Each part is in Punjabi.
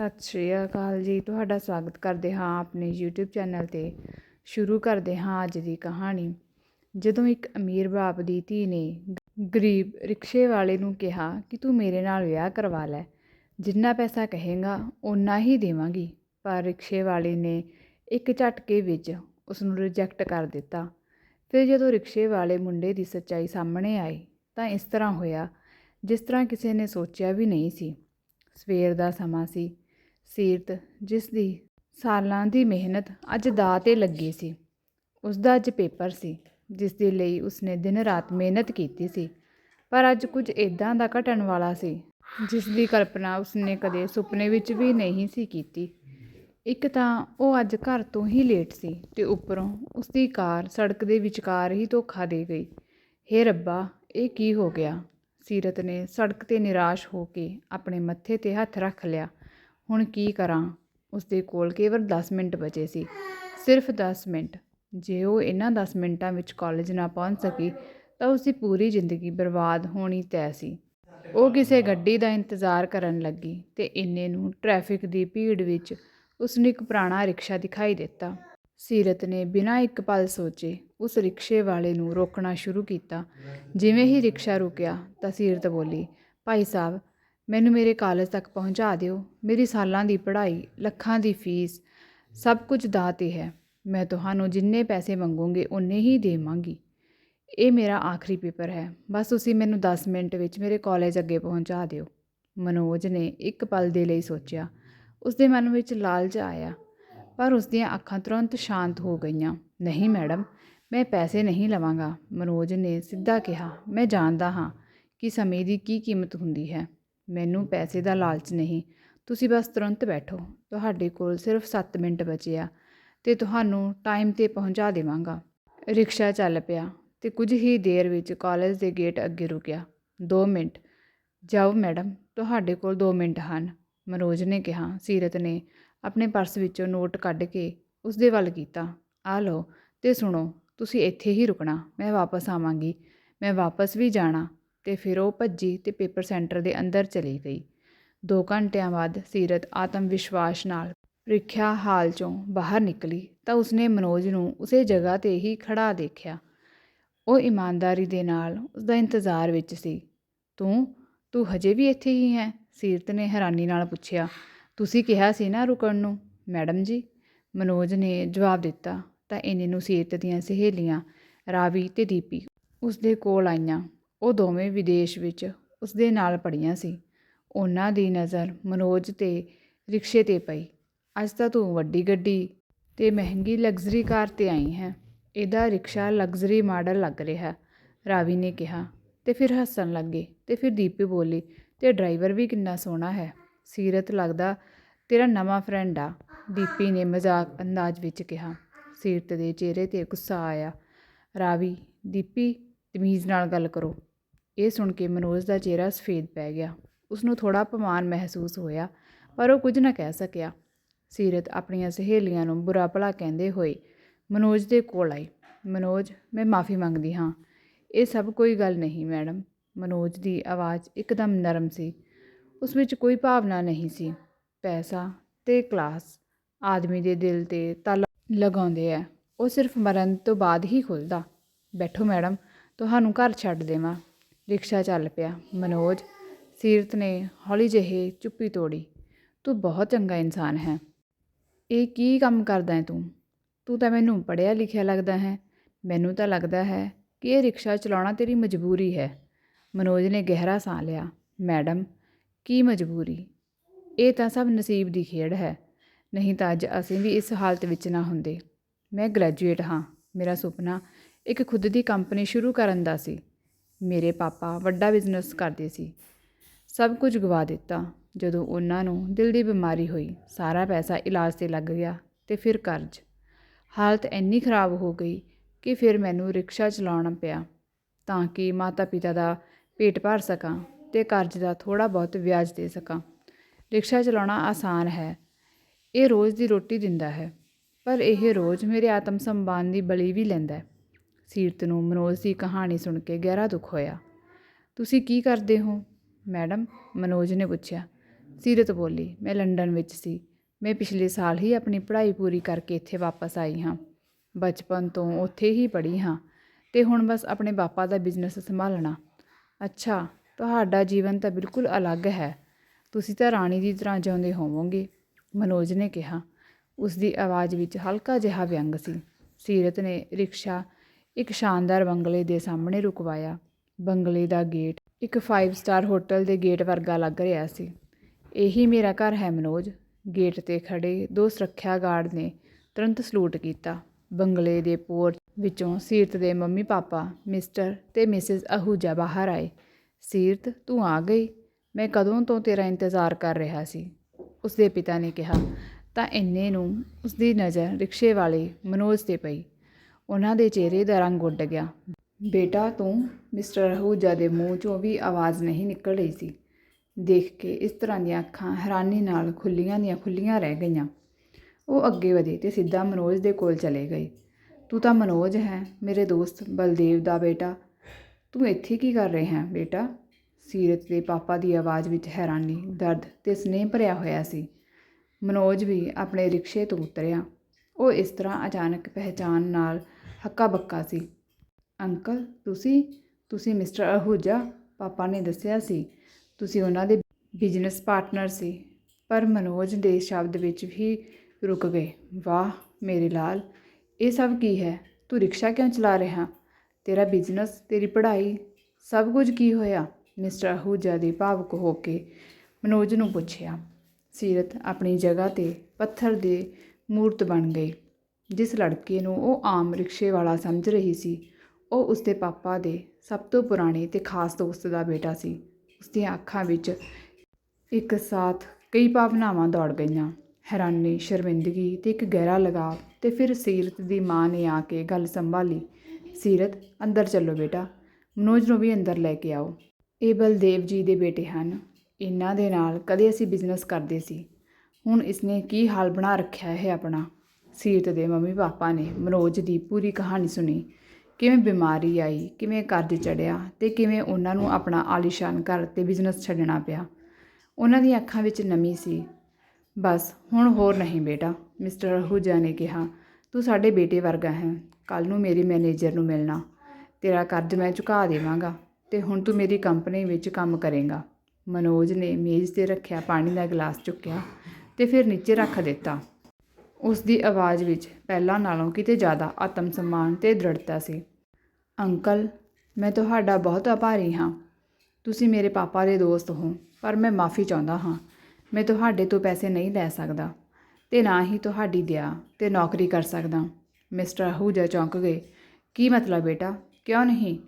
ਸਤਿ ਸ਼੍ਰੀ ਅਕਾਲ ਜੀ। ਤੁਹਾਡਾ ਸਵਾਗਤ ਕਰਦੇ ਹਾਂ ਆਪਣੇ YouTube ਚੈਨਲ ਤੇ। ਸ਼ੁਰੂ ਕਰਦੇ ਹਾਂ ਅੱਜ ਦੀ ਕਹਾਣੀ। ਜਦੋਂ ਇੱਕ ਅਮੀਰ ਬਾਪ ਦੀ ਧੀ ਨੇ ਗਰੀਬ ਰਿਕਸ਼ੇ ਵਾਲੇ ਨੂੰ ਕਿਹਾ ਕਿ ਤੂੰ ਮੇਰੇ ਨਾਲ ਵਿਆਹ ਕਰਵਾ ਲੈ। ਜਿੰਨਾ ਪੈਸਾ ਕਹੇਗਾ ਉਨਾ ਹੀ ਦੇਵਾਂਗੀ। ਪਰ ਰਿਕਸ਼ੇ ਵਾਲੇ ਨੇ ਇੱਕ ਝਟਕੇ ਵਿੱਚ ਉਸ ਨੂੰ ਰਿਜੈਕਟ ਕਰ ਦਿੱਤਾ। ਫਿਰ ਜਦੋਂ ਰਿਕਸ਼ੇ ਵਾਲੇ ਮੁੰਡੇ ਦੀ ਸੱਚਾਈ ਸਾਹਮਣੇ ਆਈ, ਤਾਂ ਇਸ ਤਰ੍ਹਾਂ ਹੋਇਆ, ਜਿਸ ਤਰ੍ਹਾਂ ਕਿਸੇ ਨੇ ਸੋਚਿਆ ਵੀ ਨਹੀਂ ਸੀ। ਸਵੇਰ ਦਾ ਸਮਾਂ ਸੀ। ਸੀਰਤ, ਜਿਸ ਦੀ ਸਾਲਾਂ ਦੀ ਮਿਹਨਤ ਅੱਜ ਦਾਅ 'ਤੇ ਲੱਗੀ ਸੀ। ਉਸਦਾ ਅੱਜ ਪੇਪਰ ਸੀ, ਜਿਸ ਦੇ ਲਈ ਉਸਨੇ ਦਿਨ ਰਾਤ ਮਿਹਨਤ ਕੀਤੀ ਸੀ। ਪਰ ਅੱਜ ਕੁਝ ਇਦਾਂ ਦਾ ਘਟਣ ਵਾਲਾ ਸੀ, ਜਿਸ ਦੀ ਕਲਪਨਾ ਉਸਨੇ ਕਦੇ ਸੁਪਨੇ ਵਿੱਚ ਵੀ ਨਹੀਂ ਸੀ ਕੀਤੀ। ਇੱਕ ਤਾਂ ਉਹ ਅੱਜ ਘਰ ਤੋਂ ਹੀ ਲੇਟ ਸੀ ਤੇ ਉੱਪਰੋਂ ਉਸਦੀ ਕਾਰ ਸੜਕ ਦੇ ਵਿਚਕਾਰ ਹੀ ਧੋਖਾ ਦੇ ਗਈ। ਹੇ ਰੱਬਾ, ਇਹ ਕੀ ਹੋ ਗਿਆ? ਸੀਰਤ ਨੇ ਸੜਕ ਤੇ ਨਿਰਾਸ਼ ਹੋ ਕੇ ਆਪਣੇ ਮੱਥੇ ਤੇ ਹੱਥ ਰੱਖ ਲਿਆ। ਹੁਣ ਕੀ ਕਰਾਂ? ਉਸਦੇ ਕੋਲ ਕੇਵਲ 10 ਮਿੰਟ ਬਚੇ ਸੀ। ਸਿਰਫ 10 ਮਿੰਟ। ਜੇ ਉਹ ਇਹਨਾਂ 10 ਮਿੰਟਾਂ ਵਿੱਚ ਕਾਲਜ ਨਾ ਪਹੁੰਚ ਸਕੀ, ਤਾਂ ਉਸਦੀ ਪੂਰੀ ਜ਼ਿੰਦਗੀ ਬਰਬਾਦ ਹੋਣੀ ਤੈਅ ਸੀ। ਉਹ ਕਿਸੇ ਗੱਡੀ ਦਾ ਇੰਤਜ਼ਾਰ ਕਰਨ ਲੱਗੀ ਤੇ ਇੰਨੇ ਨੂੰ ਟ੍ਰੈਫਿਕ ਦੀ ਭੀੜ ਵਿੱਚ ਉਸਨੂੰ ਇੱਕ ਪੁਰਾਣਾ ਰਿਕਸ਼ਾ ਦਿਖਾਈ ਦਿੱਤਾ। ਸੀਰਤ ਨੇ ਬਿਨਾਂ ਇੱਕ ਪਲ ਸੋਚੇ ਉਸ ਰਿਕਸ਼ੇ ਵਾਲੇ ਨੂੰ ਰੋਕਣਾ ਸ਼ੁਰੂ ਕੀਤਾ। ਜਿਵੇਂ ਹੀ ਰਿਕਸ਼ਾ ਰੁਕਿਆ ਤਾਂ ਸੀਰਤ ਬੋਲੀ, ਭਾਈ ਸਾਹਿਬ ਮੈਨੂੰ ਮੇਰੇ ਕਾਲਜ ਤੱਕ ਪਹੁੰਚਾ ਦਿਓ। ਮੇਰੀ ਸਾਲਾਂ ਦੀ ਪੜ੍ਹਾਈ, ਲੱਖਾਂ ਦੀ ਫੀਸ, ਸਭ ਕੁਝ ਦਾਅ 'ਤੇ ਹੈ। ਮੈਂ ਤੁਹਾਨੂੰ ਜਿੰਨੇ ਪੈਸੇ ਮੰਗੋਗੇ ਉਨੇ ਹੀ ਦੇਵਾਂਗੀ। ਇਹ ਮੇਰਾ ਆਖਰੀ ਪੇਪਰ ਹੈ। ਬਸ ਤੁਸੀਂ ਮੈਨੂੰ 10 ਮਿੰਟ ਵਿੱਚ ਮੇਰੇ ਕਾਲਜ ਅੱਗੇ ਪਹੁੰਚਾ ਦਿਓ। ਮਨੋਜ ਨੇ ਇੱਕ ਪਲ ਦੇ ਲਈ ਸੋਚਿਆ। ਉਸ ਦੇ ਮਨ ਵਿੱਚ ਲਾਲਚ ਆਇਆ, ਪਰ ਉਸ ਦੀਆਂ ਅੱਖਾਂ ਤੁਰੰਤ ਸ਼ਾਂਤ ਹੋ ਗਈਆਂ। ਨਹੀਂ ਮੈਡਮ, ਮੈਂ ਪੈਸੇ ਨਹੀਂ ਲਵਾਂਗਾ। ਮਨੋਜ ਨੇ ਸਿੱਧਾ ਕਿਹਾ। ਮੈਂ ਜਾਣਦਾ ਹਾਂ ਕਿ ਸਮੇਂ ਦੀ ਕੀ ਕੀਮਤ ਹੁੰਦੀ ਹੈ। ਮੈਨੂੰ ਪੈਸੇ ਦਾ ਲਾਲਚ ਨਹੀਂ। ਤੁਸੀਂ ਬਸ ਤੁਰੰਤ ਬੈਠੋ। ਤੁਹਾਡੇ ਕੋਲ ਸਿਰਫ 7 ਮਿੰਟ ਬਚੇ ਆ ਤੇ ਤੁਹਾਨੂੰ ਟਾਈਮ ਤੇ ਪਹੁੰਚਾ ਦੇਵਾਂਗਾ। ਰਿਕਸ਼ਾ ਚੱਲ ਪਿਆ ਤੇ ਕੁਝ ਹੀ ਦੇਰ ਵਿੱਚ ਕਾਲਜ ਦੇ ਗੇਟ ਅੱਗੇ ਰੁਕਿਆ। 2 ਮਿੰਟ। ਜਾਓ ਮੈਡਮ, ਤੁਹਾਡੇ ਕੋਲ 2 ਮਿੰਟ ਹਨ। ਮਨੋਜ ਨੇ ਕਿਹਾ। ਸੀਰਤ ਨੇ ਆਪਣੇ ਪਰਸ ਵਿੱਚੋਂ ਨੋਟ ਕੱਢ ਕੇ ਉਸ ਦੇ ਵੱਲ ਕੀਤਾ। ਆ ਲਓ ਤੇ ਸੁਣੋ, ਤੁਸੀਂ ਇੱਥੇ ਹੀ ਰੁਕਣਾ। ਮੈਂ ਵਾਪਸ ਆਵਾਂਗੀ। ਮੈਂ ਵਾਪਸ ਵੀ ਜਾਣਾ। ਤੇ ਫਿਰ ਉਹ ਭੱਜੀ ਤੇ ਪੇਪਰ ਸੈਂਟਰ ਦੇ ਅੰਦਰ ਚਲੀ ਗਈ। 2 ਘੰਟਿਆਂ ਬਾਅਦ ਸੀਰਤ ਆਤਮ ਵਿਸ਼ਵਾਸ ਨਾਲ ਪ੍ਰੀਖਿਆ ਹਾਲ ਚੋਂ ਬਾਹਰ ਨਿਕਲੀ ਤਾਂ ਉਸਨੇ ਮਨੋਜ ਨੂੰ ਉਸੇ ਜਗ੍ਹਾ ਤੇ ਹੀ ਖੜਾ ਦੇਖਿਆ। ਉਹ ਇਮਾਨਦਾਰੀ ਦੇ ਨਾਲ ਉਸਦਾ ਇੰਤਜ਼ਾਰ ਵਿੱਚ ਸੀ। ਤੂੰ ਤੂੰ ਹਜੇ ਵੀ ਇੱਥੇ ਹੀ ਹੈ? ਸੀਰਤ ਨੇ ਹੈਰਾਨੀ ਨਾਲ ਪੁੱਛਿਆ। ਤੁਸੀਂ ਕਿਹਾ ਸੀ ਨਾ ਰੁਕਣ ਨੂੰ? ਮੈਡਮ ਜੀ। ਮਨੋਜ ਨੇ ਜਵਾਬ ਦਿੱਤਾ ਤਾਂ ਇਹਨੇ ਨੂੰ ਸੀਰਤ ਦੀਆਂ ਸਹੇਲੀਆਂ ਰਾਵੀ ਤੇ ਦੀਪੀ ਉਸ ਦੇ ਕੋਲ ਆਈਆਂ। ਉਹ ਦੋਵੇਂ ਵਿਦੇਸ਼ ਵਿੱਚ ਉਸ ਦੇ ਨਾਲ ਪੜ੍ਹੀਆਂ ਸੀ। ਉਹਨਾਂ ਦੀ ਨਜ਼ਰ ਮਨੋਜ ਤੇ ਰਿਕਸ਼ੇ ਤੇ ਪਈ। ਅੱਜ ਤਾਂ ਤੂੰ ਵੱਡੀ ਗੱਡੀ ਤੇ ਮਹਿੰਗੀ ਲਗਜ਼ਰੀ ਕਾਰ ਤੇ ਆਈ ਹੈ। ਇਹਦਾ ਰਿਕਸ਼ਾ ਲਗਜ਼ਰੀ ਮਾਡਲ ਲੱਗ ਰਿਹਾ ਰਾਵੀ ਨੇ ਕਿਹਾ ਤੇ ਫਿਰ ਹੱਸਣ ਲੱਗੇ ਤੇ ਫਿਰ ਦੀਪੀ ਬੋਲੀ, ਤੇ ਡਰਾਈਵਰ ਵੀ ਕਿੰਨਾ ਸੋਹਣਾ ਹੈ। ਸੀਰਤ ਲੱਗਦਾ ਤੇਰਾ ਨਵਾਂ ਫਰੈਂਡ ਆ, ਦੀਪੀ ਨੇ ਮਜ਼ਾਕ ਅੰਦਾਜ਼ ਵਿੱਚ ਕਿਹਾ। ਸੀਰਤ ਦੇ ਚਿਹਰੇ ਤੇ ਗੁੱਸਾ ਆਇਆ। ਰਾਵੀ, ਦੀਪੀ, ਤਮੀਜ਼ ਨਾਲ ਗੱਲ ਕਰੋ। ਇਹ ਸੁਣ ਕੇ ਮਨੋਜ ਦਾ ਚਿਹਰਾ ਸਫੇਦ ਪੈ ਗਿਆ। ਉਸ ਨੂੰ ਥੋੜਾ ਅਪਮਾਨ ਮਹਿਸੂਸ ਹੋਇਆ, ਪਰ ਉਹ ਕੁਝ ਨਾ ਕਹਿ ਸਕਿਆ। ਸੀਰਤ ਆਪਣੀਆਂ ਸਹੇਲੀਆਂ ਨੂੰ ਬੁਰਾ ਭਲਾ ਕਹਿੰਦੇ ਹੋਏ ਮਨੋਜ ਦੇ ਕੋਲ ਆਈ। ਮਨੋਜ, ਮੈਂ ਮਾਫੀ ਮੰਗਦੀ ਹਾਂ। ਇਹ ਸਭ ਕੋਈ ਗੱਲ ਨਹੀਂ, ਮੈਡਮ ਮਨੋਜ ਦੀ ਆਵਾਜ਼ ਇੱਕਦਮ ਨਰਮ ਸੀ। ਉਸ ਵਿੱਚ ਕੋਈ ਭਾਵਨਾ ਨਹੀਂ ਸੀ। ਪੈਸਾ ਤੇ ਕਲਾਸ ਆਦਮੀ ਦੇ ਦਿਲ ਤੇ ਤਾਲਾ ਲਗਾਉਂਦੇ ਆ। ਉਹ ਸਿਰਫ ਮਰਨ ਤੋਂ ਬਾਅਦ ਹੀ ਖੁੱਲਦਾ। ਬੈਠੋ ਮੈਡਮ, ਤੁਹਾਨੂੰ ਘਰ ਛੱਡ ਦੇਵਾਂ। ਰਿਕਸ਼ਾ ਚੱਲ ਪਿਆ। ਮਨੋਜ, ਸੀਰਤ ਨੇ ਹੌਲੀ ਜਿਹੇ ਚੁੱਪੀ ਤੋੜੀ। ਤੂੰ ਬਹੁਤ ਚੰਗਾ ਇਨਸਾਨ ਹੈ। ਇਹ ਕੀ ਕੰਮ ਕਰਦਾ ਹੈ ਤੂੰ? ਤੂੰ ਤਾਂ ਮੈਨੂੰ ਪੜ੍ਹਿਆ ਲਿਖਿਆ ਲੱਗਦਾ ਹੈ। ਮੈਨੂੰ ਤਾਂ ਲੱਗਦਾ ਹੈ ਕਿ ਇਹ ਰਿਕਸ਼ਾ ਚਲਾਉਣਾ ਤੇਰੀ ਮਜਬੂਰੀ ਹੈ। ਮਨੋਜ ਨੇ ਗਹਿਰਾ ਸਾਹ ਲਿਆ। ਮੈਡਮ, ਕੀ ਮਜਬੂਰੀ? ਇਹ ਤਾਂ ਸਭ ਨਸੀਬ ਦੀ ਖੇਡ ਹੈ। ਨਹੀਂ ਤਾਂ ਅੱਜ ਅਸੀਂ ਵੀ ਇਸ ਹਾਲਤ ਵਿੱਚ ਨਾ ਹੁੰਦੇ। ਮੈਂ ਗ੍ਰੈਜੂਏਟ ਹਾਂ। ਮੇਰਾ ਸੁਪਨਾ ਇੱਕ ਖੁਦ ਦੀ ਕੰਪਨੀ ਸ਼ੁਰੂ ਕਰਨ ਦਾ ਸੀ। ਮੇਰੇ ਪਾਪਾ ਵੱਡਾ ਬਿਜ਼ਨਸ ਕਰਦੇ ਸੀ। ਸਭ ਕੁਝ ਗਵਾ ਦਿੱਤਾ। ਜਦੋਂ ਉਹਨਾਂ ਨੂੰ ਦਿਲ ਦੀ ਬਿਮਾਰੀ ਹੋਈ, ਸਾਰਾ ਪੈਸਾ ਇਲਾਜ ਤੇ ਲੱਗ ਗਿਆ ਤੇ ਫਿਰ ਕਰਜ਼। ਹਾਲਤ ਇੰਨੀ ਖਰਾਬ ਹੋ ਗਈ ਕਿ ਫਿਰ ਮੈਨੂੰ ਰਿਕਸ਼ਾ ਚਲਾਉਣਾ ਪਿਆ ਤਾਂ ਕਿ ਮਾਤਾ ਪਿਤਾ ਦਾ ਪੇਟ ਭਰ ਸਕਾਂ ਤੇ ਕਰਜ਼ ਦਾ ਥੋੜਾ ਬਹੁਤ ਵਿਆਜ ਦੇ ਸਕਾਂ। ਰਿਕਸ਼ਾ ਚਲਾਉਣਾ ਆਸਾਨ ਹੈ। ਇਹ ਰੋਜ਼ ਦੀ ਰੋਟੀ ਦਿੰਦਾ ਹੈ, ਪਰ ਇਹ ਰੋਜ਼ ਮੇਰੇ ਆਤਮ ਸੰਬਾਨ ਦੀ ਬਲੀ ਵੀ ਲੈਂਦਾ ਹੈ। ਸੀਰਤ ਨੂੰ ਮਨੋਜ ਦੀ ਕਹਾਣੀ ਸੁਣ ਕੇ ਗਹਿਰਾ ਦੁੱਖ ਹੋਇਆ। ਤੁਸੀਂ ਕੀ ਕਰਦੇ ਹੋ? ਮੈਡਮ, ਮਨੋਜ ਨੇ ਪੁੱਛਿਆ। ਸੀਰਤ ਬੋਲੀ, ਮੈਂ ਲੰਡਨ ਵਿੱਚ ਸੀ। ਮੈਂ ਪਿਛਲੇ ਸਾਲ ਹੀ ਆਪਣੀ ਪੜ੍ਹਾਈ ਪੂਰੀ ਕਰਕੇ ਇੱਥੇ ਵਾਪਸ ਆਈ ਹਾਂ। ਬਚਪਨ ਤੋਂ ਉੱਥੇ ਹੀ ਪੜ੍ਹੀ ਹਾਂ ਤੇ ਹੁਣ ਬਸ ਆਪਣੇ ਪਾਪਾ ਦਾ ਬਿਜ਼ਨਸ ਸੰਭਾਲਣਾ। ਅੱਛਾ, ਤੁਹਾਡਾ ਜੀਵਨ ਤਾਂ ਬਿਲਕੁਲ ਅਲੱਗ ਹੈ। ਤੁਸੀਂ ਤਾਂ ਰਾਣੀ ਦੀ ਤਰ੍ਹਾਂ ਜਿਉਂਦੇ ਹੋਵੋਗੇ, ਮਨੋਜ ਨੇ ਕਿਹਾ। ਉਸ ਦੀ ਆਵਾਜ਼ ਵਿੱਚ ਹਲਕਾ ਜਿਹਾ ਵਿਅੰਗ ਸੀ। ਸੀਰਤ ਨੇ ਰਿਕਸ਼ਾ ਇੱਕ ਸ਼ਾਨਦਾਰ ਬੰਗਲੇ ਦੇ ਸਾਹਮਣੇ ਰੁਕਵਾਇਆ। ਬੰਗਲੇ ਦਾ ਗੇਟ ਇੱਕ 5 ਸਟਾਰ ਹੋਟਲ ਦੇ ਗੇਟ ਵਰਗਾ ਲੱਗ ਰਿਹਾ ਸੀ। ਇਹੀ ਮੇਰਾ ਘਰ ਹੈ ਮਨੋਜ। ਗੇਟ ਤੇ ਖੜੇ ਦੋ ਸੁਰੱਖਿਆ ਗਾਰਡ ਨੇ ਤੁਰੰਤ ਸਲੂਟ ਕੀਤਾ। ਬੰਗਲੇ ਦੇ ਪੋਰਚ ਵਿੱਚੋਂ ਸੀਰਤ ਦੇ ਮੰਮੀ ਪਾਪਾ, ਮਿਸਟਰ ਤੇ ਮਿਸਿਸ ਅਹੂਜਾ ਬਾਹਰ ਆਏ। ਸੀਰਤ, ਤੂੰ ਆ ਗਈ? ਮੈਂ ਕਦੋਂ ਤੋਂ ਤੇਰਾ ਇੰਤਜ਼ਾਰ ਕਰ ਰਿਹਾ ਸੀ? ਉਸਦੇ ਪਿਤਾ ਨੇ ਕਿਹਾ, ਤਾਂ ਇੰਨੇ ਨੂੰ ਉਸਦੀ ਨਜ਼ਰ ਰਿਕਸ਼ੇ ਵਾਲੇ ਮਨੋਜ ਤੇ ਪਈ। ਉਹਨਾਂ ਦੇ ਚਿਹਰੇ ਦਾ ਰੰਗ ਉੱਡ ਗਿਆ। ਬੇਟਾ, ਤੂੰ ਮਿਸਟਰ ਅਹੂਜਾ ਦੇ ਮੂੰਹ 'ਚੋਂ ਵੀ ਆਵਾਜ਼ ਨਹੀਂ ਨਿਕਲ ਰਹੀ ਸੀ। ਦੇਖ ਕੇ ਇਸ ਤਰ੍ਹਾਂ ਦੀਆਂ ਅੱਖਾਂ ਹੈਰਾਨੀ ਨਾਲ ਖੁੱਲੀਆਂ ਦੀਆਂ ਖੁੱਲੀਆਂ ਰਹਿ ਗਈਆਂ। ਉਹ ਅੱਗੇ ਵਧੇ ਤੇ ਸਿੱਧਾ ਮਨੋਜ ਦੇ ਕੋਲ ਚਲੇ ਗਏ। ਤੂੰ ਤਾਂ ਮਨੋਜ ਹੈ, ਮੇਰੇ ਦੋਸਤ ਬਲਦੇਵ ਦਾ ਬੇਟਾ। ਤੂੰ ਇੱਥੇ ਕੀ ਕਰ ਰਿਹਾ ਹੈ ਬੇਟਾ? ਸੀਰਤ ਦੇ ਪਾਪਾ ਦੀ ਆਵਾਜ਼ ਵਿੱਚ ਹੈਰਾਨੀ, ਦਰਦ ਤੇ ਸਨੇਹ ਭਰਿਆ ਹੋਇਆ ਸੀ। ਮਨੋਜ ਵੀ ਆਪਣੇ ਰਿਕਸ਼ੇ ਤੋਂ ਉਤਰਿਆ। ਉਹ ਇਸ ਤਰ੍ਹਾਂ ਅਚਾਨਕ ਪਹਿਚਾਨ ਨਾਲ ਹੱਕਾ ਬੱਕਾ ਸੀ। ਅੰਕਲ, ਤੁਸੀਂ? ਤੁਸੀਂ ਮਿਸਟਰ ਅਹੂਜਾ, ਪਾਪਾ ਨੇ ਦੱਸਿਆ ਸੀ। ਤੁਸੀਂ ਉਹਨਾਂ ਦੇ ਬਿਜ਼ਨਸ ਪਾਰਟਨਰ ਸੀ। ਪਰ ਮਨੋਜ ਦੇ ਸ਼ਬਦ ਵਿੱਚ ਵੀ ਰੁਕ ਗਏ। ਵਾਹ, ਮੇਰੇ ਲਾਲ, ਇਹ ਸਭ ਕੀ ਹੈ? ਤੂੰ ਰਿਕਸ਼ਾ ਕਿਉਂ ਚਲਾ ਰਿਹਾ? ਤੇਰਾ ਬਿਜ਼ਨਸ, ਤੇਰੀ ਪੜ੍ਹਾਈ, ਸਭ ਕੁਝ ਕੀ ਹੋਇਆ? ਮਿਸਟਰ ਅਹੂਜਾ ਦੇ ਭਾਵੁਕ ਹੋ ਕੇ ਮਨੋਜ ਨੂੰ ਪੁੱਛਿਆ। ਸੀਰਤ ਆਪਣੀ ਜਗ੍ਹਾ ਤੇ ਪੱਥਰ ਦੇ ਮੂਰਤ ਬਣ ਗਈ। ਜਿਸ ਲੜਕੇ ਨੂੰ ਉਹ ਆਮ ਰਿਕਸ਼ੇ ਵਾਲਾ ਸਮਝ ਰਹੀ ਸੀ, ਉਹ ਉਸਦੇ ਪਾਪਾ ਦੇ ਸਭ ਤੋਂ ਪੁਰਾਣੇ ਅਤੇ ਖਾਸ ਦੋਸਤ ਦਾ ਬੇਟਾ ਸੀ। ਉਸਦੀਆਂ ਅੱਖਾਂ ਵਿੱਚ ਇੱਕ ਸਾਥ ਕਈ ਭਾਵਨਾਵਾਂ ਦੌੜ ਗਈਆਂ। ਹੈਰਾਨੀ, ਸ਼ਰਮਿੰਦਗੀ ਤੇ ਇੱਕ ਗਹਿਰਾ ਲਗਾਵ ਤੇ ਫਿਰ ਸੀਰਤ ਦੀ ਮਾਂ ਨੇ ਆ ਕੇ ਗੱਲ ਸੰਭਾਲੀ। ਸੀਰਤ, ਅੰਦਰ ਚੱਲੋ ਬੇਟਾ, ਮਨੋਜ ਨੂੰ ਵੀ ਅੰਦਰ ਲੈ ਕੇ ਆਓ। ਇਹ ਬਲਦੇਵ ਜੀ ਦੇ ਬੇਟੇ ਹਨ। ਇਹਨਾਂ ਦੇ ਨਾਲ ਕਦੇ ਅਸੀਂ ਬਿਜ਼ਨਸ ਕਰਦੇ ਸੀ। ਹੁਣ ਇਸਨੇ ਕੀ ਹਾਲ ਬਣਾ ਰੱਖਿਆ ਹੈ ਆਪਣਾ? ਸੀਰਤ ਦੇ ਮੰਮੀ ਪਾਪਾ ਨੇ ਮਨੋਜ ਦੀ ਪੂਰੀ ਕਹਾਣੀ ਸੁਣੀ। ਕਿਵੇਂ ਬਿਮਾਰੀ ਆਈ, ਕਿਵੇਂ ਕਰਜ਼ ਚੜਿਆ ਤੇ ਕਿਵੇਂ ਉਹਨਾਂ ਨੂੰ ਆਪਣਾ ਆਲੀਸ਼ਾਨ ਘਰ ਤੇ ਬਿਜ਼ਨਸ ਛੱਡਣਾ ਪਿਆ। ਉਹਨਾਂ ਦੀਆਂ ਅੱਖਾਂ ਵਿੱਚ ਨਮੀ ਸੀ। ਬਸ, ਹੁਣ ਹੋਰ ਨਹੀਂ ਬੇਟਾ, ਮਿਸਟਰ ਅਹੂਜਾ ਨੇ ਕਿਹਾ। ਤੂੰ ਸਾਡੇ ਬੇਟੇ ਵਰਗਾ ਹੈ। ਕੱਲ ਨੂੰ ਮੇਰੇ ਮੈਨੇਜਰ ਨੂੰ ਮਿਲਣਾ। ਤੇਰਾ ਕਰਜ਼ ਮੈਂ ਚੁਕਾ ਦੇਵਾਂਗਾ ਤੇ ਹੁਣ ਤੂੰ ਮੇਰੀ ਕੰਪਨੀ ਵਿੱਚ ਕੰਮ ਕਰੇਂਗਾ। ਮਨੋਜ ਨੇ ਮੇਜ਼ ਤੇ ਰੱਖਿਆ ਪਾਣੀ ਦਾ ਗਲਾਸ ਚੁੱਕਿਆ ਤੇ ਫਿਰ ਨੀਚੇ ਰੱਖ ਦਿੱਤਾ। ਉਸ ਦੀ ਆਵਾਜ਼ ਵਿੱਚ ਪਹਿਲਾਂ ਨਾਲੋਂ ਕਿਤੇ ਜ਼ਿਆਦਾ ਆਤਮ ਸਨਮਾਨ ਅਤੇ ਦ੍ਰਿੜਤਾ ਸੀ। ਅੰਕਲ, ਮੈਂ ਤੁਹਾਡਾ ਬਹੁਤ ਆਭਾਰੀ ਹਾਂ। ਤੁਸੀਂ ਮੇਰੇ ਪਾਪਾ ਦੇ ਦੋਸਤ ਹੋ, ਪਰ ਮੈਂ ਮਾਫੀ ਚਾਹੁੰਦਾ ਹਾਂ। ਮੈਂ ਤੁਹਾਡੇ ਤੋਂ ਪੈਸੇ ਨਹੀਂ ਲੈ ਸਕਦਾ ਤੇ ਨਾ ਹੀ ਤੁਹਾਡੀ ਦਿਆ ਤੇ ਨੌਕਰੀ ਕਰ ਸਕਦਾ। ਮਿਸਟਰ ਅਹੂਜਾ ਚੌਂਕ ਗਏ। ਕੀ ਮਤਲਬ ਬੇਟਾ? ਕਿਉਂ ਨਹੀਂ?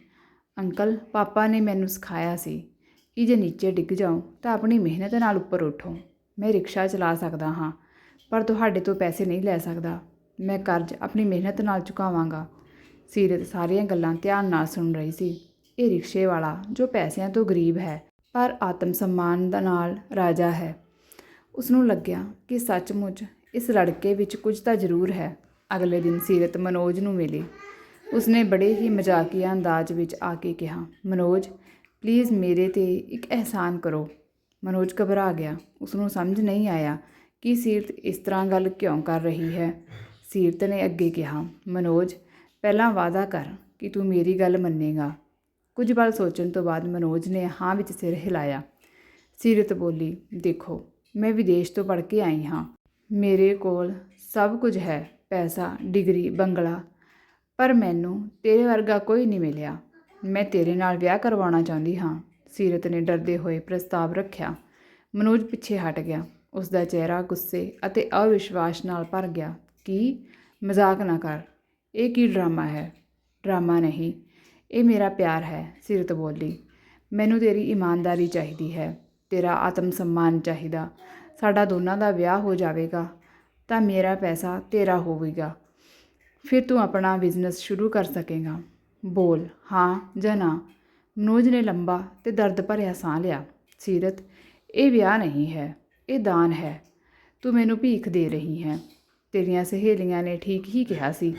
ਅੰਕਲ, ਪਾਪਾ ਨੇ ਮੈਨੂੰ ਸਿਖਾਇਆ ਸੀ ਕਿ ਜੇ ਨੀਚੇ ਡਿੱਗ ਜਾਓ ਤਾਂ ਆਪਣੀ ਮਿਹਨਤ ਨਾਲ ਉੱਪਰ ਉਠੋ। ਮੈਂ ਰਿਕਸ਼ਾ ਚਲਾ ਸਕਦਾ ਹਾਂ ਪਰ ਤੁਹਾਡੇ ਤੋਂ ਪੈਸੇ ਨਹੀਂ ਲੈ ਸਕਦਾ। ਮੈਂ ਕਰਜ਼ ਆਪਣੀ ਮਿਹਨਤ ਨਾਲ ਚੁਕਾਵਾਂਗਾ। ਸੀਰਤ ਸਾਰੀਆਂ ਗੱਲਾਂ ਧਿਆਨ ਨਾਲ ਸੁਣ ਰਹੀ ਸੀ। ਇਹ ਰਿਕਸ਼ੇ ਵਾਲਾ, ਜੋ ਪੈਸਿਆਂ ਤੋਂ ਗਰੀਬ ਹੈ, ਪਰ ਆਤਮ ਸਨਮਾਨ ਦਾ ਨਾਲ ਰਾਜਾ ਹੈ। ਉਸ ਨੂੰ ਲੱਗਿਆ ਕਿ ਸੱਚਮੁੱਚ ਇਸ ਲੜਕੇ ਵਿੱਚ ਕੁਝ ਤਾਂ ਜ਼ਰੂਰ ਹੈ। ਅਗਲੇ ਦਿਨ ਸੀਰਤ ਮਨੋਜ ਨੂੰ ਮਿਲੀ। ਉਸਨੇ ਬੜੇ ਹੀ ਮਜ਼ਾਕੀਆ ਅੰਦਾਜ਼ ਵਿੱਚ ਆ ਕੇ ਕਿਹਾ, ਮਨੋਜ, ਪਲੀਜ਼ ਮੇਰੇ ਤੇ ਇੱਕ ਅਹਿਸਾਨ ਕਰੋ। ਮਨੋਜ ਘਬਰਾ ਗਿਆ। ਉਸ ਨੂੰ ਸਮਝ ਨਹੀਂ ਆਇਆ ਕਿ ਸੀਰਤ ਇਸ ਤਰ੍ਹਾਂ ਗੱਲ ਕਿਉਂ ਕਰ ਰਹੀ ਹੈ? ਸੀਰਤ ਨੇ ਅੱਗੇ ਕਿਹਾ, ਮਨੋਜ, ਪਹਿਲਾਂ ਵਾਅਦਾ ਕਰ ਕਿ ਤੂੰ ਮੇਰੀ ਗੱਲ ਮੰਨੇਗਾ। ਕੁਝ ਪਲ ਸੋਚਣ ਤੋਂ ਬਾਅਦ ਮਨੋਜ ਨੇ ਹਾਂ ਵਿੱਚ ਸਿਰ ਹਿਲਾਇਆ। ਸੀਰਤ ਬੋਲੀ, ਦੇਖੋ, ਮੈਂ ਵਿਦੇਸ਼ ਤੋਂ ਪੜ੍ਹ ਕੇ ਆਈ ਹਾਂ। ਮੇਰੇ ਕੋਲ ਸਭ ਕੁਝ ਹੈ, ਪੈਸਾ, ਡਿਗਰੀ, ਬੰਗਲਾ। ਪਰ ਮੈਨੂੰ ਤੇਰੇ ਵਰਗਾ ਕੋਈ ਨਹੀਂ ਮਿਲਿਆ। ਮੈਂ ਤੇਰੇ ਨਾਲ ਵਿਆਹ ਕਰਵਾਉਣਾ ਚਾਹੁੰਦੀ ਹਾਂ। ਸੀਰਤ ਨੇ ਡਰਦੇ ਹੋਏ ਪ੍ਰਸਤਾਵ ਰੱਖਿਆ। ਮਨੋਜ ਪਿੱਛੇ ਹਟ ਗਿਆ। ਉਸ ਦਾ ਚਿਹਰਾ ਗੁੱਸੇ ਅਤੇ ਅਵਿਸ਼ਵਾਸ ਨਾਲ ਭਰ ਗਿਆ ਕੀ ਮਜ਼ਾਕ ਨਾ ਕਰ, ਇਹ ਕੀ ਡਰਾਮਾ ਹੈ? ਡਰਾਮਾ ਨਹੀਂ, ਇਹ ਮੇਰਾ ਪਿਆਰ ਹੈ, ਸੀਰਤ ਬੋਲੀ। ਮੈਨੂੰ ਤੇਰੀ ਇਮਾਨਦਾਰੀ ਚਾਹੀਦੀ ਹੈ, ਤੇਰਾ ਆਤਮ ਸਨਮਾਨ ਚਾਹੀਦਾ। ਸਾਡਾ ਦੋਨਾਂ ਦਾ ਵਿਆਹ ਹੋ ਜਾਵੇਗਾ, ਤਾਂ ਮੇਰਾ ਪੈਸਾ ਤੇਰਾ ਹੋਵੇਗਾ। ਫਿਰ ਤੂੰ ਆਪਣਾ ਬਿਜ਼ਨਸ ਸ਼ੁਰੂ ਕਰ ਸਕੇਗਾ। ਬੋਲ, ਹਾਂ ਜਾਂ ਨਾ। ਮਨੋਜ ਨੇ ਲੰਬਾ ਤੇ ਦਰਦ ਭਰਿਆ ਸਾਹ ਲਿਆ। ਸੀਰਤ, ਇਹ ਵਿਆਹ ਨਹੀਂ ਹੈ। ਇਹ ਦਾਨ ਹੈ। ਤੂੰ ਮੈਨੂੰ ਭੀਖ ਦੇ ਰਹੀ ਹੈ। ਤੇਰੀਆਂ ਸਹੇਲੀਆਂ ਨੇ ਠੀਕ ਹੀ ਕਿਹਾ ਸੀ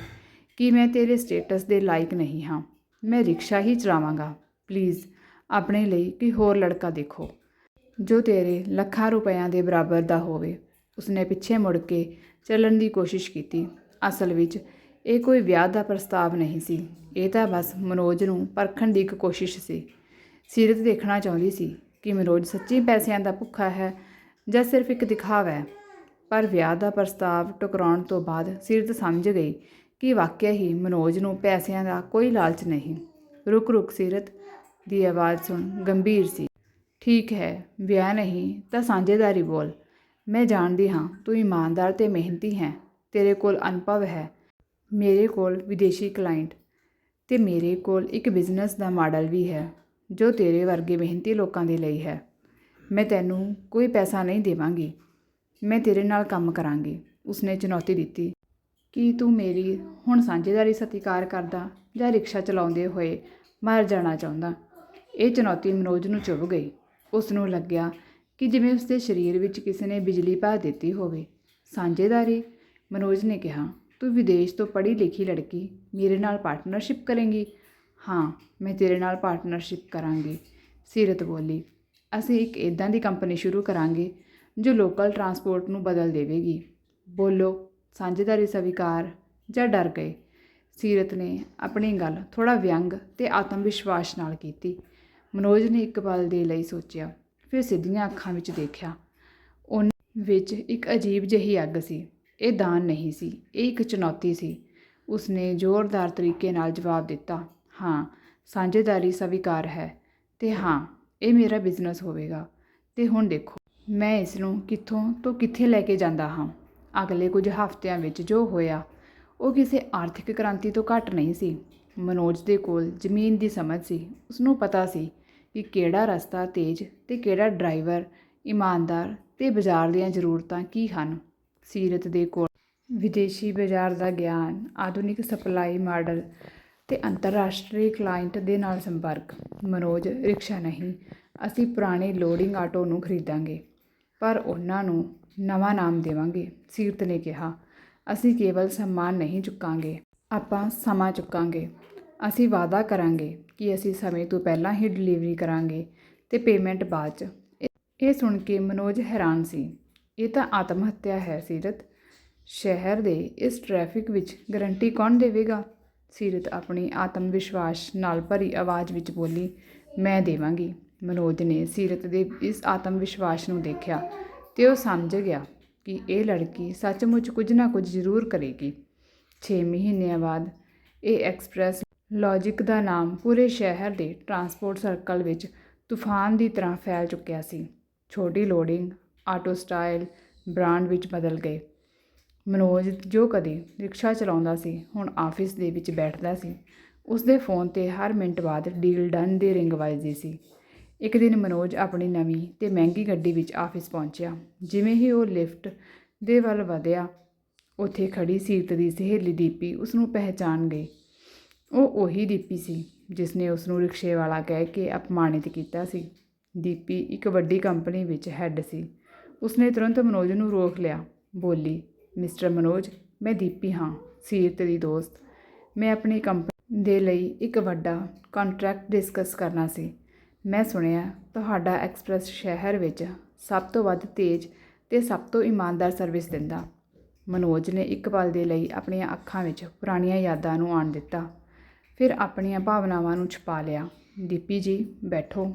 ਕਿ ਮੈਂ ਤੇਰੇ ਸਟੇਟਸ ਦੇ ਲਾਇਕ ਨਹੀਂ ਹਾਂ। ਮੈਂ ਰਿਕਸ਼ਾ ਹੀ ਚਲਾਵਾਂਗਾ। ਪਲੀਜ਼, ਆਪਣੇ ਲਈ ਕੋਈ ਹੋਰ ਲੜਕਾ ਦੇਖੋ ਜੋ ਤੇਰੇ ਲੱਖਾਂ ਰੁਪਇਆਂ ਦੇ ਬਰਾਬਰ ਦਾ ਹੋਵੇ। ਉਸਨੇ ਪਿੱਛੇ ਮੁੜ ਕੇ ਚੱਲਣ ਦੀ ਕੋਸ਼ਿਸ਼ ਕੀਤੀ। ਅਸਲ ਵਿੱਚ ਇਹ ਕੋਈ ਵਿਆਹ ਦਾ ਪ੍ਰਸਤਾਵ ਨਹੀਂ ਸੀ। ਇਹ ਤਾਂ ਬਸ ਮਨੋਜ ਨੂੰ ਪਰਖਣ ਦੀ ਇੱਕ ਕੋਸ਼ਿਸ਼ ਸੀ। ਸੀਰਤ ਦੇਖਣਾ ਚਾਹੁੰਦੀ ਸੀ ਕਿ ਮਨੋਜ ਸੱਚੀ ਪੈਸਿਆਂ ਦਾ ਭੁੱਖਾ ਹੈ ਜਾਂ ਸਿਰਫ ਇੱਕ ਦਿਖਾਵਾ ਹੈ। ਪਰ ਵਿਆਹ ਦਾ ਪ੍ਰਸਤਾਵ ਟਕਰਾਉਣ ਤੋਂ ਬਾਅਦ ਸੀਰਤ ਸਮਝ ਗਈ ਕਿ ਵਾਕਿਆ ਹੀ ਮਨੋਜ ਨੂੰ ਪੈਸਿਆਂ ਦਾ ਕੋਈ ਲਾਲਚ ਨਹੀਂ। ਰੁਕ ਰੁਕ ਸੀਰਤ ਦੀ ਆਵਾਜ਼ ਸੁਣ ਗੰਭੀਰ ਸੀ। ਠੀਕ ਹੈ, ਵਿਆਹ ਨਹੀਂ ਤਾਂ ਸਾਂਝੇਦਾਰੀ ਬੋਲ। ਮੈਂ ਜਾਣਦੀ ਹਾਂ ਤੂੰ ਇਮਾਨਦਾਰ ਤੇ ਮਿਹਨਤੀ ਹੈ। ਤੇਰੇ ਕੋਲ ਅਨੁਭਵ ਹੈ। ਮੇਰੇ ਕੋਲ ਵਿਦੇਸ਼ੀ ਕਲਾਇੰਟ। ਤੇ ਮੇਰੇ ਕੋਲ ਇੱਕ ਬਿਜ਼ਨਸ ਦਾ ਮਾਡਲ ਵੀ ਹੈ, ਜੋ ਤੇਰੇ ਵਰਗੇ ਮਿਹਨਤੀ ਲੋਕਾਂ ਦੇ ਲਈ ਹੈ। ਮੈਂ ਤੈਨੂੰ ਕੋਈ ਪੈਸਾ ਨਹੀਂ ਦੇਵਾਂਗੀ। ਮੈਂ ਤੇਰੇ ਨਾਲ ਕੰਮ ਕਰਾਂਗੀ। ਉਸਨੇ ਚੁਣੌਤੀ ਦਿੱਤੀ। ਕੀ ਤੂੰ ਮੇਰੀ ਹੁਣ ਸਾਂਝੇਦਾਰੀ ਸਤਿਕਾਰ ਕਰਦਾ ਜਾਂ ਰਿਕਸ਼ਾ ਚਲਾਉਂਦੇ ਹੋਏ ਮਰ ਜਾਣਾ ਚਾਹੁੰਦਾ? ਇਹ ਚੁਣੌਤੀ ਮਨੋਜ ਨੂੰ ਚੁੱਭ ਗਈ। ਉਸ ਨੂੰ ਲੱਗਿਆ ਕਿ ਜਿਵੇਂ ਉਸਦੇ ਸਰੀਰ ਵਿੱਚ ਕਿਸੇ ਨੇ ਬਿਜਲੀ ਪਾ ਦਿੱਤੀ ਹੋਵੇ। ਸਾਂਝੇਦਾਰੀ? ਮਨੋਜ ਨੇ ਕਿਹਾ, ਤੂੰ ਵਿਦੇਸ਼ ਤੋਂ ਪੜ੍ਹੀ ਲਿਖੀ ਲੜਕੀ ਮੇਰੇ ਨਾਲ ਪਾਰਟਨਰਸ਼ਿਪ ਕਰੇਂਗੀ? ਹਾਂ, ਮੈਂ ਤੇਰੇ ਨਾਲ ਪਾਰਟਨਰਸ਼ਿਪ ਕਰਾਂਗੀ, ਸੀਰਤ ਬੋਲੀ। ਅਸੀਂ ਇੱਕ ਇਦਾਂ ਦੀ ਕੰਪਨੀ ਸ਼ੁਰੂ ਕਰਾਂਗੇ ਜੋ ਲੋਕਲ ਟਰਾਂਸਪੋਰਟ ਨੂੰ ਬਦਲ ਦੇਵੇਗੀ। ਬੋਲੋ, ਸਾਂਝੇਦਾਰੀ ਸਵੀਕਾਰ ਜਾਂ ਡਰ ਗਏ? ਸੀਰਤ ਨੇ ਆਪਣੀ ਗੱਲ ਥੋੜਾ ਵਿਅੰਗ ਤੇ ਆਤਮ ਵਿਸ਼ਵਾਸ ਨਾਲ ਕੀਤੀ। ਮਨੋਜ ਨੇ ਇੱਕ ਪਲ ਦੇ ਲਈ ਸੋਚਿਆ, ਫਿਰ ਸਿੱਧੀਆਂ ਅੱਖਾਂ ਵਿੱਚ ਦੇਖਿਆ। ਉਹਨਾਂ ਵਿੱਚ ਇੱਕ ਅਜੀਬ ਜਿਹੀ ਅੱਗ ਸੀ। ਇਹ ਦਾਨ ਨਹੀਂ ਸੀ, ਇਹ ਇੱਕ ਚੁਣੌਤੀ ਸੀ। ਉਸਨੇ ਜ਼ੋਰਦਾਰ ਤਰੀਕੇ ਨਾਲ ਜਵਾਬ ਦਿੱਤਾ, ਹਾਂ, ਸਾਂਝੇਦਾਰੀ ਸਵੀਕਾਰ ਹੈ। ਤੇ ਹਾਂ ਇਹ ਮੇਰਾ ਬਿਜ਼ਨਸ ਹੋਵੇਗਾ। ਤੇ ਹੁਣ ਦੇਖੋ, ਮੈਂ ਇਸ ਨੂੰ ਕਿੱਥੋਂ ਤੋਂ ਕਿੱਥੇ ਲੈ ਕੇ ਜਾਂਦਾ ਹਾਂ? ਅਗਲੇ ਕੁਝ ਹਫ਼ਤਿਆਂ ਵਿੱਚ ਜੋ ਹੋਇਆ, ਉਹ ਕਿਸੇ ਆਰਥਿਕ ਕ੍ਰਾਂਤੀ ਤੋਂ ਘੱਟ ਨਹੀਂ ਸੀ। ਮਨੋਜ ਦੇ ਕੋਲ ਜ਼ਮੀਨ ਦੀ ਸਮਝ ਸੀ। ਉਸ ਨੂੰ ਪਤਾ ਸੀ ਕਿ ਕਿਹੜਾ ਰਸਤਾ ਤੇਜ਼ ਤੇ ਕਿਹੜਾ ਡਰਾਈਵਰ, ਇਮਾਨਦਾਰ ਤੇ ਬਾਜ਼ਾਰ ਦੀਆਂ ਜ਼ਰੂਰਤਾਂ ਕੀ ਹਨ। ਸੀਰਤ ਦੇ ਕੋਲ ਵਿਦੇਸ਼ੀ ਬਾਜ਼ਾਰ ਦਾ ਗਿਆਨ, ਆਧੁਨਿਕ ਸਪਲਾਈ ਮਾਡਲ ਅਤੇ ਅੰਤਰਰਾਸ਼ਟਰੀ ਕਲਾਇੰਟ ਦੇ ਨਾਲ ਸੰਪਰਕ। ਮਨੋਜ ਰਿਕਸ਼ਾ ਨਹੀਂ, ਅਸੀਂ ਪੁਰਾਣੇ ਲੋਡਿੰਗ ਆਟੋ ਨੂੰ ਖਰੀਦਾਂਗੇ, ਪਰ ਉਹਨਾਂ ਨੂੰ ਨਵਾਂ ਨਾਮ ਦੇਵਾਂਗੇ, ਸੀਰਤ ਨੇ ਕਿਹਾ। ਅਸੀਂ ਕੇਵਲ ਸਮਾਨ ਨਹੀਂ ਚੁੱਕਾਂਗੇ, ਆਪਾਂ ਸਮਾਂ ਚੁੱਕਾਂਗੇ। ਅਸੀਂ ਵਾਅਦਾ ਕਰਾਂਗੇ ਕਿ ਅਸੀਂ ਸਮੇਂ ਤੋਂ ਪਹਿਲਾਂ ਹੀ ਡਿਲੀਵਰੀ ਕਰਾਂਗੇ ਤੇ ਪੇਮੈਂਟ ਬਾਅਦ ਚ। ਇਹ- ਇਹ ਸੁਣ ਕੇ ਮਨੋਜ ਹੈਰਾਨ ਸੀ। ਇਹ ਤਾਂ ਆਤਮ ਹੱਤਿਆ ਹੈ, ਸੀਰਤ। ਸ਼ਹਿਰ ਦੇ ਇਸ ਟ੍ਰੈਫਿਕ ਵਿੱਚ ਗਰੰਟੀ ਕੌਣ ਦੇਵੇਗਾ? ਸੀਰਤ ਆਪਣੀ ਆਤਮ ਵਿਸ਼ਵਾਸ ਨਾਲ ਭਰੀ ਆਵਾਜ਼ ਵਿੱਚ ਬੋਲੀ, ਮੈਂ ਦੇਵਾਂਗੀ। ਮਨੋਜ ਨੇ ਸੀਰਤ ਦੇ ਇਸ ਆਤਮ ਵਿਸ਼ਵਾਸ ਨੂੰ ਦੇਖਿਆ ਤੇ ਉਹ ਸਮਝ ਗਿਆ ਕਿ ਇਹ ਲੜਕੀ ਸੱਚਮੁੱਚ ਕੁਝ ਨਾ ਕੁਝ ਜ਼ਰੂਰ ਕਰੇਗੀ। 6 ਮਹੀਨਿਆਂ ਬਾਅਦ ਇਹ ਐਕਸਪ੍ਰੈਸ ਲੌਜਿਕ ਦਾ ਨਾਮ ਪੂਰੇ ਸ਼ਹਿਰ ਦੇ ਟਰਾਂਸਪੋਰਟ ਸਰਕਲ ਵਿੱਚ ਤੂਫਾਨ ਦੀ ਤਰ੍ਹਾਂ ਫੈਲ ਚੁੱਕਿਆ ਸੀ। ਛੋਟੀ ਲੋਡਿੰਗ, ਆਟੋ ਸਟਾਈਲ, ਬ੍ਰਾਂਡ ਵਿੱਚ ਬਦਲ ਗਏ। ਮਨੋਜ ਜੋ ਕਦੇ ਰਿਕਸ਼ਾ ਚਲਾਉਂਦਾ ਸੀ, ਹੁਣ ਆਫਿਸ ਦੇ ਵਿੱਚ ਬੈਠਦਾ ਸੀ। ਉਸ ਦੇ ਫੋਨ ਤੇ ਹਰ ਮਿੰਟ ਬਾਅਦ ਡੀਲ ਡਨ ਦੀ ਰਿੰਗ ਵੱਜਦੀ ਸੀ। ਇੱਕ ਦਿਨ ਮਨੋਜ ਆਪਣੀ ਨਵੀਂ ਤੇ ਮਹਿੰਗੀ ਗੱਡੀ ਵਿੱਚ ਆਫਿਸ ਪਹੁੰਚਿਆ। ਜਿਵੇਂ ਹੀ ਉਹ ਲਿਫਟ ਦੇ ਵੱਲ ਵਧਿਆ, ਉੱਥੇ ਖੜੀ ਸੀਰਤ ਦੀ ਸਹੇਲੀ ਦੀਪੀ ਉਸ ਨੂੰ ਪਹਿਚਾਨ ਗਈ। ਉਹ ਉਹੀ ਦੀਪੀ ਸੀ ਜਿਸ ਨੇ ਉਸ ਨੂੰ ਰਿਕਸ਼ੇ ਵਾਲਾ ਕਹਿ ਕੇ ਅਪਮਾਨਿਤ ਕੀਤਾ ਸੀ। ਦੀਪੀ ਇੱਕ ਵੱਡੀ ਕੰਪਨੀ ਵਿੱਚ ਹੈੱਡ ਸੀ। ਉਸਨੇ ਤੁਰੰਤ ਮਨੋਜ ਨੂੰ ਰੋਕ ਲਿਆ। ਬੋਲੀ ਮਿਸਟਰ ਮਨੋਜ, ਮੈਂ ਦੀਪੀ ਹਾਂ ਸੀਰਤ ਦੀ ਦੋਸਤ। ਮੈਂ ਆਪਣੀ ਕੰਪਨੀ ਦੇ ਲਈ ਇੱਕ ਵੱਡਾ ਕੰਟਰੈਕਟ ਡਿਸਕਸ ਕਰਨਾ ਸੀ। ਮੈਂ ਸੁਣਿਆ, ਤੁਹਾਡਾ ਐਕਸਪ੍ਰੈਸ ਸ਼ਹਿਰ ਵਿੱਚ ਸਭ ਤੋਂ ਵੱਧ ਤੇਜ਼ ਤੇ ਸਭ ਤੋਂ ਇਮਾਨਦਾਰ ਸਰਵਿਸ ਦਿੰਦਾ। ਮਨੋਜ ਨੇ ਇੱਕ ਪਲ ਦੇ ਲਈ ਆਪਣੀਆਂ ਅੱਖਾਂ ਵਿੱਚ ਪੁਰਾਣੀਆਂ ਯਾਦਾਂ ਨੂੰ ਆਣ ਦਿੱਤਾ। ਫਿਰ ਆਪਣੀਆਂ ਭਾਵਨਾਵਾਂ ਨੂੰ ਛੁਪਾ ਲਿਆ। ਦੀਪੀ ਜੀ, ਬੈਠੋ।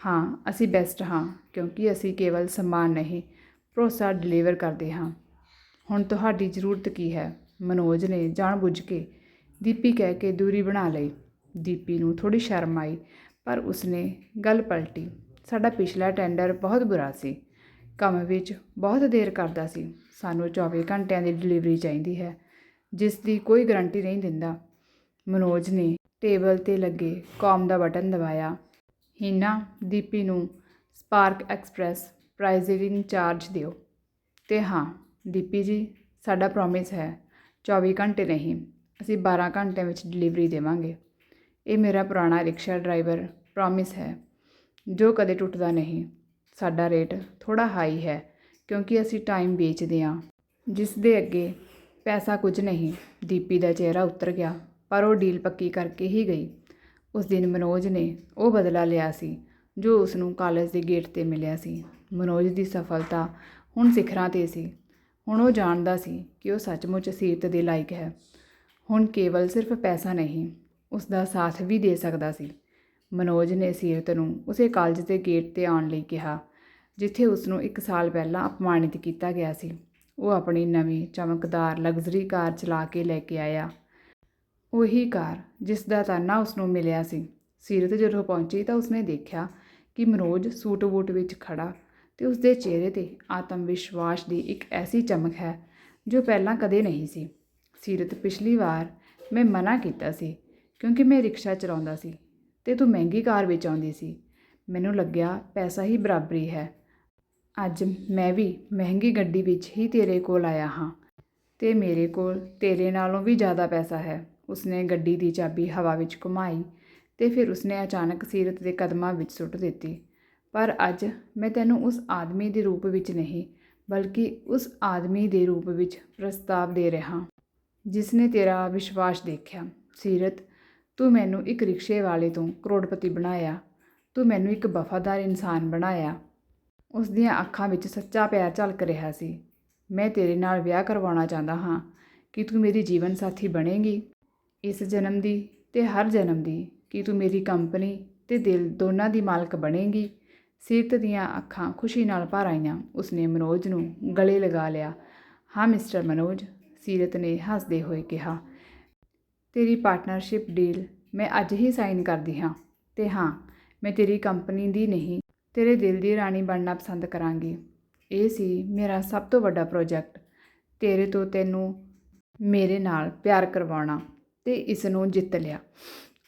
ਹਾਂ, ਅਸੀਂ ਬੈਸਟ ਹਾਂ, ਕਿਉਂਕਿ ਅਸੀਂ ਕੇਵਲ ਸਮਾਨ ਨਹੀਂ, ਭਰੋਸਾ ਡਿਲੀਵਰ ਕਰਦੇ ਹਾਂ। ਹੁਣ ਤੁਹਾਡੀ ਜ਼ਰੂਰਤ ਕੀ ਹੈ? ਮਨੋਜ ਨੇ ਜਾਣਬੁੱਝ ਕੇ ਦੀਪੀ ਕਹਿ ਕੇ ਦੂਰੀ ਬਣਾ ਲਈ। ਦੀਪੀ ਨੂੰ ਥੋੜੀ ਸ਼ਰਮ ਆਈ, ਪਰ ਉਸਨੇ ਗੱਲ ਪਲਟੀ। ਸਾਡਾ ਪਿਛਲਾ ਟੈਂਡਰ ਬਹੁਤ ਬੁਰਾ ਸੀ। ਕੰਮ ਵਿੱਚ ਬਹੁਤ ਦੇਰ ਕਰਦਾ ਸੀ। ਸਾਨੂੰ 24 ਘੰਟਿਆਂ ਦੀ ਡਿਲੀਵਰੀ ਚਾਹੀਦੀ ਹੈ, ਜਿਸ ਦੀ ਕੋਈ ਗਾਰੰਟੀ ਨਹੀਂ ਦਿੰਦਾ। ਮਨੋਜ ਨੇ ਟੇਬਲ ਤੇ ਲੱਗੇ ਕੌਮ ਦਾ ਬਟਨ ਦਬਾਇਆ। ਹੀਨਾ, ਦੀਪੀ ਨੂੰ ਸਪਾਰਕ ਐਕਸਪ੍ਰੈਸ ਪ੍ਰਾਈਜ਼ਿੰਗ ਚਾਰਜ ਦਿਓ। ਤੇ ਹਾਂ ਦੀਪੀ ਜੀ, ਸਾਡਾ ਪ੍ਰੋਮਿਸ ਹੈ 24 ਘੰਟੇ ਨਹੀਂ ਅਸੀਂ 12 ਘੰਟਿਆਂ ਵਿੱਚ ਡਿਲੀਵਰੀ ਦੇਵਾਂਗੇ। ਇਹ ਮੇਰਾ ਪੁਰਾਣਾ ਰਿਕਸ਼ਾ ਡਰਾਈਵਰ ਪ੍ਰੋਮਿਸ ਹੈ। ਜੋ ਕਦੇ ਟੁੱਟਦਾ ਨਹੀਂ, ਸਾਡਾ ਰੇਟ ਥੋੜਾ ਹਾਈ ਹੈ, ਕਿਉਂਕਿ ਅਸੀਂ ਟਾਈਮ ਵੇਚਦੇ ਹਾਂ। ਜਿਸ ਦੇ ਅੱਗੇ ਪੈਸਾ ਕੁਝ ਨਹੀਂ ਦੀਪੀ ਦਾ ਚਿਹਰਾ ਉਤਰ ਗਿਆ, ਪਰ ਉਹ ਡੀਲ ਪੱਕੀ ਕਰਕੇ ਹੀ ਗਈ। ਉਸ ਦਿਨ ਮਨੋਜ ਨੇ ਉਹ ਬਦਲਾ ਲਿਆ ਸੀ, ਜੋ ਉਸ ਨੂੰ ਕਾਲਜ ਦੇ ਗੇਟ ਤੇ ਮਿਲਿਆ ਸੀ। ਮਨੋਜ ਦੀ ਸਫਲਤਾ ਹੁਣ ਸਿਖਰਾਂ ਤੇ ਸੀ। ਹੁਣ ਉਹ ਜਾਣਦਾ ਸੀ ਕਿ ਉਹ ਸੱਚਮੁੱਚ ਸੀਰਤ ਦੇ ਲਾਇਕ ਹੈ। ਹੁਣ ਕੇਵਲ ਸਿਰਫ ਪੈਸਾ ਨਹੀਂ ਉਸ ਦਾ ਸਾਥ ਵੀ ਦੇ ਸਕਦਾ ਸੀ। ਮਨੋਜ ਨੇ ਸੀਰਤ ਨੂੰ ਉਸੇ ਕਾਲਜ ਦੇ ਗੇਟ ਤੇ ਆਉਣ ਲਈ ਕਿਹਾ, ਜਿੱਥੇ ਉਸ ਨੂੰ 1 ਸਾਲ ਪਹਿਲਾਂ ਅਪਮਾਨਿਤ ਕੀਤਾ ਗਿਆ ਸੀ। ਉਹ ਆਪਣੀ ਨਵੀਂ ਚਮਕਦਾਰ ਲਗਜ਼ਰੀ ਕਾਰ ਚਲਾ ਕੇ ਲੈ ਕੇ ਆਇਆ। ਉਹੀ ਕਾਰ ਜਿਸ ਦਾ ਤਾਨਾ ਉਸ ਨੂੰ ਮਿਲਿਆ ਸੀ। ਸੀਰਤ ਜਦੋਂ ਪਹੁੰਚੀ ਤਾਂ ਉਸਨੇ ਦੇਖਿਆ ਕਿ ਮਨੋਜ ਸੂਟ ਬੂਟ ਵਿੱਚ ਖੜਾ ਤੇ ਉਸਦੇ ਚਿਹਰੇ ਤੇ ਆਤਮ ਵਿਸ਼ਵਾਸ ਦੀ ਇੱਕ ਐਸੀ ਚਮਕ ਹੈ, ਜੋ ਪਹਿਲਾਂ ਕਦੇ ਨਹੀਂ ਸੀ। ਸੀਰਤ, ਪਿਛਲੀ ਵਾਰ ਮੈਂ ਮਨਾ ਕੀਤਾ ਸੀ, ਕਿਉਂਕਿ ਮੈਂ ਰਿਕਸ਼ਾ ਚਲਾਉਂਦਾ ਸੀ ਤੇ ਤੂੰ ਮਹਿੰਗੀ ਕਾਰ ਵਿੱਚ ਆਉਂਦੀ ਸੀ। ਮੈਨੂੰ ਲੱਗਿਆ ਪੈਸਾ ਹੀ ਬਰਾਬਰੀ ਹੈ। ਅੱਜ ਮੈਂ ਵੀ ਮਹਿੰਗੀ ਗੱਡੀ ਵਿੱਚ ਹੀ ਤੇਰੇ ਕੋਲ ਆਇਆ ਹਾਂ ਤੇ ਮੇਰੇ ਕੋਲ ਤੇਰੇ ਨਾਲੋਂ ਵੀ ਜ਼ਿਆਦਾ ਪੈਸਾ ਹੈ। ਉਸਨੇ ਗੱਡੀ ਦੀ ਚਾਬੀ ਹਵਾ ਵਿੱਚ ਘੁਮਾਈ ਤੇ ਫਿਰ ਉਸਨੇ ਅਚਾਨਕ ਸੀਰਤ ਦੇ ਕਦਮਾਂ ਵਿੱਚ ਸੁੱਟ ਦਿੱਤੀ। ਪਰ ਅੱਜ ਮੈਂ ਤੈਨੂੰ ਉਸ ਆਦਮੀ ਦੇ ਰੂਪ ਵਿੱਚ ਨਹੀਂ, ਬਲਕਿ ਉਸ ਆਦਮੀ ਦੇ ਰੂਪ ਵਿੱਚ ਪ੍ਰਸਤਾਵ ਦੇ ਰਿਹਾ। ਜਿਸ ਨੇ ਤੇਰਾ ਵਿਸ਼ਵਾਸ ਦੇਖਿਆ, ਸੀਰਤ, ਤੂੰ ਮੈਨੂੰ ਇੱਕ ਰਿਕਸ਼ੇ ਵਾਲੇ ਤੋਂ ਕਰੋੜਪਤੀ ਬਣਾਇਆ, ਤੂੰ ਮੈਨੂੰ ਇੱਕ ਵਫਾਦਾਰ ਇਨਸਾਨ ਬਣਾਇਆ। ਉਸ ਦੀਆਂ ਅੱਖਾਂ ਵਿੱਚ ਸੱਚਾ ਪਿਆਰ ਝਲਕ ਰਿਹਾ ਸੀ। ਮੈਂ ਤੇਰੇ ਨਾਲ ਵਿਆਹ ਕਰਵਾਉਣਾ ਚਾਹੁੰਦਾ ਹਾਂ, ਕਿ ਤੂੰ ਮੇਰੀ ਜੀਵਨ ਸਾਥੀ ਬਣੇਗੀ। ਇਸ ਜਨਮ ਦੀ ਤੇ ਹਰ ਜਨਮ ਦੀ, ਕਿ ਤੂੰ ਮੇਰੀ ਕੰਪਨੀ ਤੇ ਦਿਲ ਦੋਨਾਂ ਦੀ ਮਾਲਕ ਬਣੇਗੀ। ਸੀਰਤ ਦੀਆਂ ਅੱਖਾਂ ਖੁਸ਼ੀ ਨਾਲ ਭਰ ਆਈਆਂ। ਉਸਨੇ ਮਨੋਜ ਨੂੰ ਗਲੇ ਲਗਾ ਲਿਆ। ਹਾਂ, ਮਿਸਟਰ ਮਨੋਜ, ਸੀਰਤ ਨੇ ਹੱਸਦੇ ਹੋਏ ਕਿਹਾ। ਤੇਰੀ ਪਾਰਟਨਰਸ਼ਿਪ ਡੀਲ ਮੈਂ ਅੱਜ ਹੀ ਸਾਈਨ ਕਰਦੀ ਹਾਂ ਤੇ ਹਾਂ, ਮੈਂ ਤੇਰੀ ਕੰਪਨੀ ਦੀ ਨਹੀਂ, ਤੇਰੇ ਦਿਲ ਦੀ ਰਾਣੀ ਬਣਨਾ ਪਸੰਦ ਕਰਾਂਗੀ। ਇਹ ਸੀ ਮੇਰਾ ਸਭ ਤੋਂ ਵੱਡਾ ਪ੍ਰੋਜੈਕਟ। ਤੇਰੇ ਤੋਂ ਤੈਨੂੰ ਮੇਰੇ ਨਾਲ ਪਿਆਰ ਕਰਵਾਉਣਾ ਤੇ ਇਸ ਨੂੰ ਜਿੱਤ ਲਿਆ।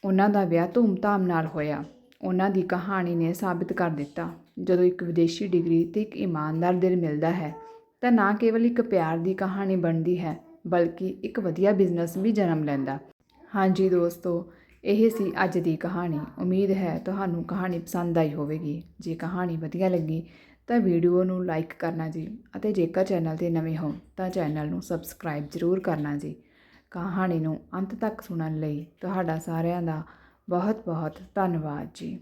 ਉਹਨਾਂ ਦਾ ਵਿਆਹ ਧੂਮਧਾਮ ਨਾਲ ਹੋਇਆ। ਉਹਨਾਂ ਦੀ ਕਹਾਣੀ ਨੇ ਸਾਬਿਤ ਕਰ ਦਿੱਤਾ। ਜਦੋਂ ਇੱਕ ਵਿਦੇਸ਼ੀ ਡਿਗਰੀ ਤੇ ਇੱਕ ਇਮਾਨਦਾਰ ਦਿਲ ਮਿਲਦਾ ਹੈ, ਤਾਂ ਨਾ ਕੇਵਲ ਇੱਕ ਪਿਆਰ ਦੀ ਕਹਾਣੀ ਬਣਦੀ ਹੈ, ਬਲਕਿ ਇੱਕ ਵਧੀਆ ਬਿਜ਼ਨਸ ਵੀ ਜਨਮ ਲੈਂਦਾ। ਹਾਂਜੀ ਦੋਸਤੋ, ਇਹ ਸੀ ਅੱਜ ਦੀ ਕਹਾਣੀ। ਉਮੀਦ ਹੈ ਤੁਹਾਨੂੰ ਕਹਾਣੀ ਪਸੰਦ ਆਈ ਹੋਵੇਗੀ। ਜੇ ਕਹਾਣੀ ਵਧੀਆ ਲੱਗੀ, ਤਾਂ ਵੀਡੀਓ ਨੂੰ ਲਾਈਕ ਕਰਨਾ ਜੀ, ਅਤੇ ਜੇਕਰ ਚੈਨਲ ਤੇ ਨਵੇਂ ਹੋ, ਤਾਂ ਚੈਨਲ ਨੂੰ ਸਬਸਕ੍ਰਾਈਬ ਜ਼ਰੂਰ ਕਰਨਾ ਜੀ। ਕਹਾਣੀ ਨੂੰ ਅੰਤ ਤੱਕ ਸੁਣਨ ਲਈ ਤੁਹਾਡਾ ਸਾਰਿਆਂ ਦਾ ਬਹੁਤ ਬਹੁਤ ਧੰਨਵਾਦ ਜੀ।